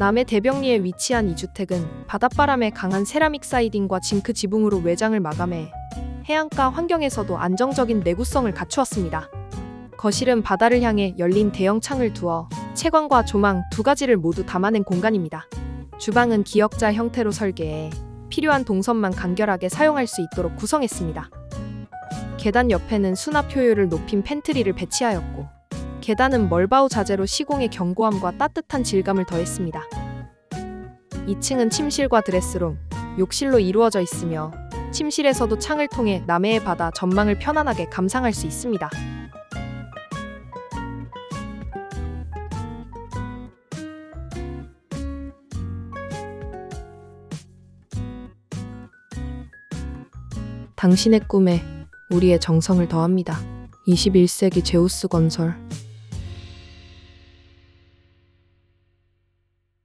남해 대병리에 위치한 이 주택은 바닷바람에 강한 세라믹 사이딩과 징크 지붕으로 외장을 마감해 해안가 환경에서도 안정적인 내구성을 갖추었습니다. 거실은 바다를 향해 열린 대형 창을 두어 채광과 조망 두 가지를 모두 담아낸 공간입니다. 주방은 기역자 형태로 설계해 필요한 동선만 간결하게 사용할 수 있도록 구성했습니다. 계단 옆에는 수납 효율을 높인 팬트리를 배치하였고 계단은 멀바우 자재로 시공의 견고함과 따뜻한 질감을 더했습니다. 2층은 침실과 드레스룸, 욕실로 이루어져 있으며 침실에서도 창을 통해 남해의 바다 전망을 편안하게 감상할 수 있습니다. 당신의 꿈에 우리의 정성을 더합니다. 21세기 제우스 건설